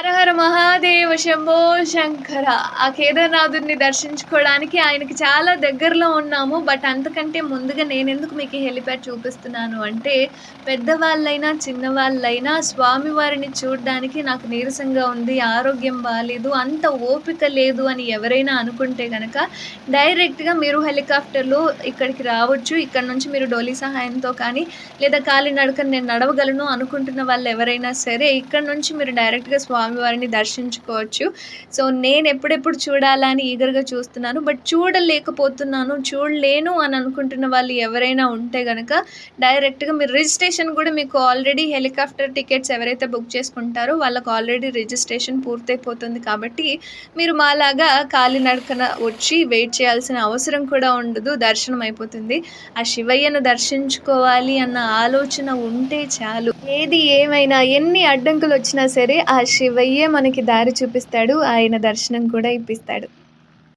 హరహర మహాదేవ శంభో శంకర. ఆ కేదార్నాథుడిని దర్శించుకోవడానికి ఆయనకి చాలా దగ్గరలో ఉన్నాము. బట్ అంతకంటే ముందుగా నేను ఎందుకు మీకు హెలిప్యాడ్ చూపిస్తున్నాను అంటే పెద్దవాళ్ళైనా చిన్నవాళ్ళైనా స్వామివారిని చూడడానికి నాకు నీరసంగా ఉంది ఆరోగ్యం బాగాలేదు అంత ఓపిక లేదు అని ఎవరైనా అనుకుంటే కనుక డైరెక్ట్గా మీరు హెలికాప్టర్లో ఇక్కడికి రావచ్చు. ఇక్కడ నుంచి మీరు డోలీ సహాయంతో కానీ లేదా కాలినడకన నేను నడవగలను అనుకుంటున్న వాళ్ళు ఎవరైనా సరే ఇక్కడ నుంచి మీరు డైరెక్ట్గా స్వామి స్వామివారిని దర్శించుకోవచ్చు. సో నేను ఎప్పుడెప్పుడు చూడాలని ఈగర్గా చూస్తున్నాను. బట్ చూడలేకపోతున్నాను చూడలేను అని అనుకుంటున్న వాళ్ళు ఎవరైనా ఉంటే కనుక డైరెక్ట్గా మీరు రిజిస్ట్రేషన్ కూడా మీకు ఆల్రెడీ హెలికాప్టర్ టికెట్స్ ఎవరైతే బుక్ చేసుకుంటారో వాళ్ళకు ఆల్రెడీ రిజిస్ట్రేషన్ పూర్తయిపోతుంది కాబట్టి మీరు మాలాగా కాలినడకన వచ్చి వెయిట్ చేయాల్సిన అవసరం కూడా ఉండదు దర్శనం అయిపోతుంది. ఆ శివయ్యను దర్శించుకోవాలి అన్న ఆలోచన ఉంటే చాలు. ఏది ఏమైనా ఎన్ని అడ్డంకులు వచ్చినా సరే ఆ శివ శివయ్యే మనకి దారి చూపిస్తాడు. ఆయన దర్శనం కూడా ఇప్పిస్తాడు.